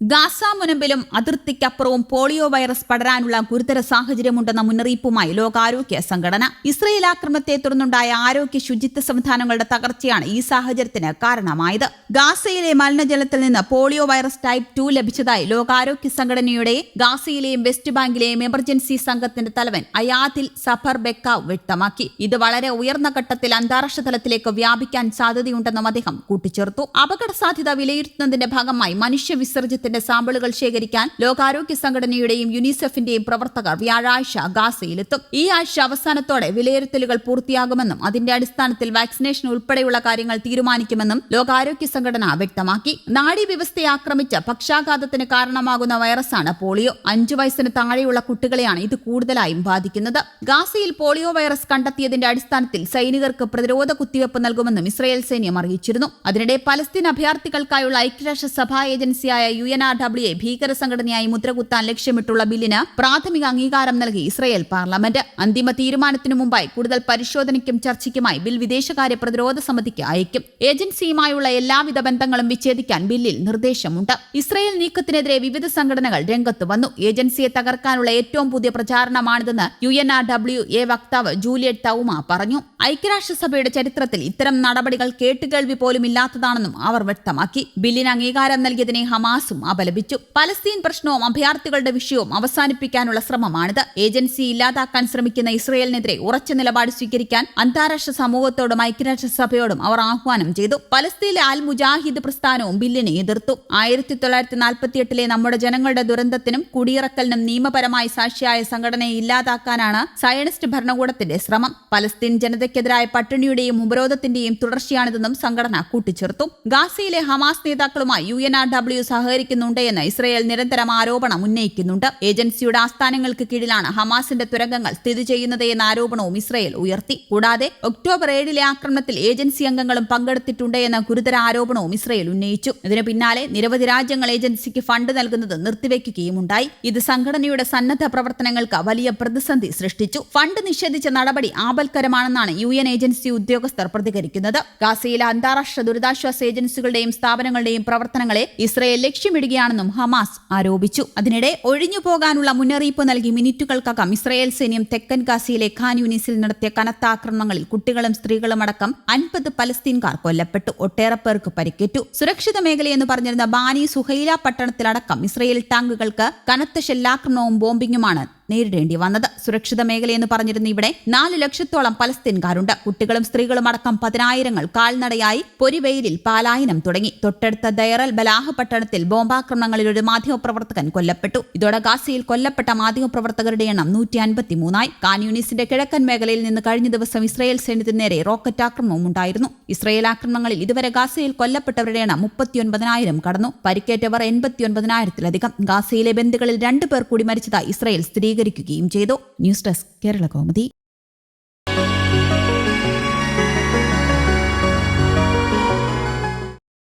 Gaza മുനമ്പിലും അതിർത്തിക്കപ്പുറവും polio virus പടരാനുള്ള ഗുരുതര സാഹചര്യമുണ്ടെന്ന മുന്നറിയിപ്പുമായി ലോകാരോഗ്യ സംഘടന. ഇസ്രയേൽ ആക്രമണത്തെ തുടർന്നുണ്ടായ ആരോഗ്യ ശുചിത്വ സംവിധാനങ്ങളുടെ തകർച്ചയാണ് ഈ സാഹചര്യത്തിന് കാരണമായത്. ഗാസയിലെ മലിനജലത്തിൽ നിന്ന് പോളിയോ വൈറസ് ടൈപ്പ് ടു ലഭിച്ചതായി ലോകാരോഗ്യ സംഘടനയുടെ ഗാസയിലെയും വെസ്റ്റ് ബാങ്കിലെയും എമർജൻസി സംഘത്തിന്റെ തലവൻ അയാദിൽ സഫർ ബെക്കാവ് വ്യക്തമാക്കി. ഇത് വളരെ ഉയർന്ന ഘട്ടത്തിൽ അന്താരാഷ്ട്ര തലത്തിലേക്ക് വ്യാപിക്കാൻ സാധ്യതയുണ്ടെന്നും അദ്ദേഹം കൂട്ടിച്ചേർത്തു. അപകട സാധ്യത വിലയിരുത്തുന്നതിന്റെ ഭാഗമായി മനുഷ്യ വിസർജ്യത്തിന്റെ സാമ്പിളുകൾ ശേഖരിക്കാൻ ലോകാരോഗ്യ സംഘടനയുടെയും യുനിസെഫിന്റെയും പ്രവർത്തകർ വ്യാഴാഴ്ച ഗാസയിലെത്തും. ഈ ആഴ്ച അവസാനത്തോടെ വിലയിരുത്തലുകൾ പൂർത്തിയാകുമെന്നും അതിന്റെ അടിസ്ഥാനത്തിൽ വാക്സിനേഷൻ ഉൾപ്പെടെയുള്ള കാര്യങ്ങൾ തീരുമാനിക്കുമെന്നും ലോകാരോഗ്യ സംഘടന വ്യക്തമാക്കി. നാഡീവ്യവസ്ഥയെ ആക്രമിച്ച പക്ഷാഘാതത്തിന് കാരണമാകുന്ന വൈറസാണ് പോളിയോ. അഞ്ചു വയസ്സിന് താഴെയുള്ള കുട്ടികളെയാണ് ഇത് കൂടുതലായും ബാധിക്കുന്നത്. ഗാസയിൽ പോളിയോ വൈറസ് കണ്ടെത്തിയതിന്റെ അടിസ്ഥാനത്തിൽ സൈനികർക്ക് പ്രതിരോധ കുത്തിവയ്പ് നൽകുമെന്നും ഇസ്രയേൽ സൈന്യം അറിയിച്ചിരുന്നു. അതിനിടെ പലസ്തീൻ അഭയാർത്ഥികൾക്കായുള്ള ഐക്യരാഷ്ട്ര സഭാ ഏജൻസിയായ യു എൻ ഡബ്ല്യു ഭീകര സംഘടനയായി മുദ്രകുത്താൻ ലക്ഷ്യമിട്ടുള്ള ബില്ലിന് പ്രാഥമിക അംഗീകാരം നൽകി ഇസ്രയേൽ പാർലമെന്റ്. അന്തിമ തീരുമാനത്തിനു മുമ്പായി കൂടുതൽ പരിശോധനയ്ക്കും ചർച്ചയ്ക്കുമായി ബിൽ വിദേശകാര്യ പ്രതിരോധ സമിതിക്ക് അയക്കും. ഏജൻസിയുമായുള്ള എല്ലാവിധ ബന്ധങ്ങളും വിച്ഛേദിക്കാൻ ബില്ലിൽ നിർദ്ദേശമുണ്ട്. ഇസ്രയേൽ നീക്കത്തിനെതിരെ വിവിധ സംഘടനകൾ രംഗത്ത് വന്നു. ഏജൻസിയെ തകർക്കാനുള്ള ഏറ്റവും പുതിയ പ്രചാരണമാണിതെന്ന് U N R W A വക്താവ് ജൂലിയറ്റ് തൗമ പറഞ്ഞു. ഐക്യരാഷ്ട്രസഭയുടെ ചരിത്രത്തിൽ ഇത്തരം നടപടികൾ കേട്ടുകേൾവി പോലും ഇല്ലാത്തതാണെന്നും അവർ വ്യക്തമാക്കി. ബില്ലിന് അംഗീകാരം നൽകിയതിനെ ഹമാസും അപലപിച്ചു. പലസ്തീൻ പ്രശ്നവും അഭയാർത്ഥികളുടെ വിഷയവും അവസാനിപ്പിക്കാനുള്ള ശ്രമമാണിത്. ഏജൻസി ഇല്ലാതാക്കാൻ ശ്രമിക്കുന്ന ഇസ്രയേലിനെതിരെ ഉറച്ച നിലപാട് സ്വീകരിക്കാൻ അന്താരാഷ്ട്ര സമൂഹത്തോടും ഐക്യരാഷ്ട്രസഭയോടും അവർ ആഹ്വാനം ചെയ്തു. പലസ്തീനിലെ അൽ മുജാഹിദ് പ്രസ്ഥാനവും ബില്ലിനെ എതിർത്തു. ആയിരത്തി തൊള്ളായിരത്തി നാൽപ്പത്തിയെട്ടിലെ നമ്മുടെ ജനങ്ങളുടെ ദുരന്തത്തിനും കുടിയിറക്കലിനും നിയമപരമായി സാക്ഷിയായ സംഘടനയെ ഇല്ലാതാക്കാനാണ് സയനിസ്റ്റ് ഭരണകൂടത്തിന്റെ ശ്രമം. പലസ്തീൻ ജനതയ്ക്കെതിരായ പട്ടിണിയുടെയും ഉപരോധത്തിന്റെയും തുടർച്ചയാണിതെന്നും സംഘടന കൂട്ടിച്ചേർത്തു. ഗാസയിലെ ഹമാസ് നേതാക്കളുമായി യു എൻ ആർ ഡബ്ല്യു സഹകരിക്കുന്നുണ്ട് എന്ന് ഇസ്രയേൽ നിരന്തരം ആരോപണം ഉന്നയിക്കുന്നുണ്ട്. ഏജൻസിയുടെ ആസ്ഥാനങ്ങൾക്ക് കീഴിലാണ് ഹമാസിന്റെ തുരങ്കങ്ങൾ സ്ഥിതി ചെയ്യുന്നത് എന്ന ആരോപണവും ഇസ്രയേൽ ഉയർത്തി. കൂടാതെ ഒക്ടോബർ ഏഴിലെ ആക്രമണത്തിൽ ഏജൻസി അംഗങ്ങളും പങ്കെടുത്തിട്ടുണ്ട് എന്ന ഗുരുതര ആരോപണവും ഇസ്രയേൽ ഉന്നയിച്ചു. ഇതിനു പിന്നാലെ നിരവധി രാജ്യങ്ങൾ ഏജൻസിക്ക് ഫണ്ട് നൽകുന്നത് നിർത്തിവെക്കുകയുമുണ്ടായി. ഇത് സംഘടനയുടെ സന്നദ്ധ പ്രവർത്തനങ്ങൾക്ക് വലിയ പ്രതിസന്ധി സൃഷ്ടിച്ചു. ഫണ്ട് നിഷേധിച്ച നടപടി ആപൽക്കരമാണെന്നാണ് യു എൻ ഏജൻസി ഉദ്യോഗസ്ഥർ പ്രതികരിക്കുന്നത്. ഗാസയിലെ അന്താരാഷ്ട്ര ദുരിതാശ്വാസ ഏജൻസികളുടെയും സ്ഥാപനങ്ങളുടെയും പ്രവർത്തനങ്ങളെ ഇസ്രയേൽ ലക്ഷ്യമിടുകയാണെന്നും ഹമാസ് ആരോപിച്ചു. അതിനിടെ ഒഴിഞ്ഞു പോകാനുള്ള മുന്നറിയിപ്പ് നൽകി മിനിറ്റുകൾക്കകം ഇസ്രയേൽ സൈന്യം തെക്കൻ ഗാസയിലെ ഖാൻ യൂണിസിൽ നടത്തിയ കനത്ത ആക്രമണങ്ങളിൽ കുട്ടികളും സ്ത്രീകളും അടക്കം അൻപത് പലസ്തീൻകാർ കൊല്ലപ്പെട്ടു. ഒട്ടേറെ പേർക്ക് പരിക്കേറ്റു. സുരക്ഷിത മേഖലയെന്ന് പറഞ്ഞിരുന്ന ബാനി സുഹൈല പട്ടണത്തിലടക്കം ഇസ്രയേൽ ടാങ്കുകൾക്ക് കനത്ത ഷെല്ലാക്രമണവും ബോംബിങ്ങുമാണ് നേരിടേണ്ടി വന്നത്. സുരക്ഷിത മേഖലയെന്ന് പറഞ്ഞിരുന്ന ഇവിടെ നാല് ലക്ഷത്തോളം പലസ്തീൻകാരുണ്ട്. കുട്ടികളും സ്ത്രീകളും അടക്കം പതിനായിരങ്ങൾ കാൽനടയായി പൊരിവെയിലിൽ പാലായനം തുടങ്ങി. തൊട്ടടുത്ത ദയറൽ ബലാഹ് പട്ടണത്തിൽ ബോംബാക്രമണങ്ങളിൽ ഒരു മാധ്യമപ്രവർത്തകൻ കൊല്ലപ്പെട്ടു. ഇതോടെ ഗാസയിൽ കൊല്ലപ്പെട്ട മാധ്യമപ്രവർത്തകരുടെ എണ്ണം നൂറ്റി അൻപത്തിമൂന്നായി കാൻ യൂണിസിന്റെ കിഴക്കൻ മേഖലയിൽ നിന്ന് കഴിഞ്ഞ ദിവസം ഇസ്രയേൽ സൈന്യത്തിന് നേരെ റോക്കറ്റ് ആക്രമണവും ഉണ്ടായിരുന്നു. ഇസ്രയേൽ ആക്രമണങ്ങളിൽ ഇതുവരെ ഗാസയിൽ കൊല്ലപ്പെട്ടവരുടെ എണ്ണം മുപ്പത്തിയൊൻപതിനായിരം കടന്നു. പരിക്കേറ്റവർ എൺപത്തിയൊൻപതിനായിരത്തിലധികം. ഗാസയിലെ ബന്ധുക്കളിൽ രണ്ടു പേർ കൂടി മരിച്ചതായി ഇസ്രായേൽ സ്ഥിരീകരിക്കുകയും ചെയ്തു. News desk Kerala Komathi.